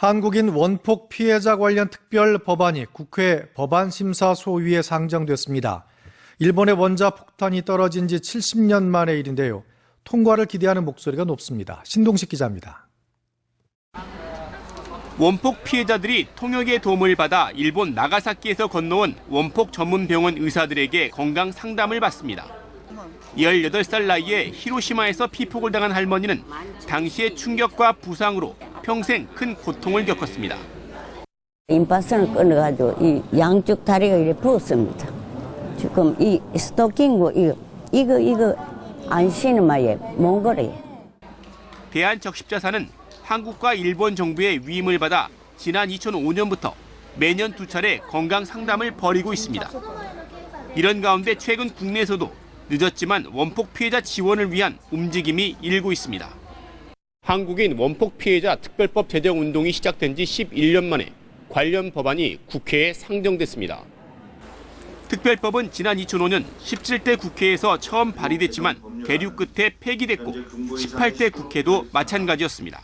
한국인 원폭 피해자 관련 특별 법안이 국회 법안심사 소위에 상정됐습니다. 일본의 원자 폭탄이 떨어진 지 70년 만의 일인데요. 통과를 기대하는 목소리가 높습니다. 신동식 기자입니다. 원폭 피해자들이 통역의 도움을 받아 일본 나가사키에서 건너온 원폭 전문 병원 의사들에게 건강 상담을 받습니다. 18살 나이에 히로시마에서 피폭을 당한 할머니는 당시의 충격과 부상으로 평생 큰 고통을 겪었습니다. 임파선을 끊어가지고 이 양쪽 다리가 이렇게 부었습니다. 지금 이 스토킹고 이거 이거 이거 안 신은 마에 몽골에 대한적십자사는 한국과 일본 정부의 위임을 받아 지난 2005년부터 매년 두 차례 건강 상담을 벌이고 있습니다. 이런 가운데 최근 국내에서도 늦었지만 원폭 피해자 지원을 위한 움직임이 일고 있습니다. 한국인 원폭 피해자 특별법 제정 운동이 시작된 지 11년 만에 관련 법안이 국회에 상정됐습니다. 특별법은 지난 2005년 17대 국회에서 처음 발의됐지만 계류 끝에 폐기됐고 18대 국회도 마찬가지였습니다.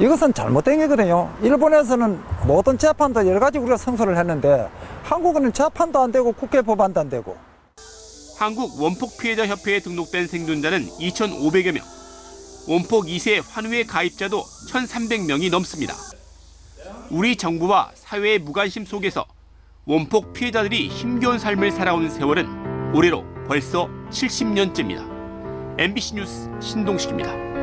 이것은 잘못된 거거든요. 일본에서는 모든 재판도 여러 가지 우리가 성소를 했는데 한국은 재판도 안 되고 국회 법안도 안 되고 한국 원폭 피해자 협회에 등록된 생존자는 2,500여 명. 원폭 2세 환우회 가입자도 1,300명이 넘습니다. 우리 정부와 사회의 무관심 속에서 원폭 피해자들이 힘겨운 삶을 살아온 세월은 올해로 벌써 70년째입니다. MBC 뉴스 신동식입니다.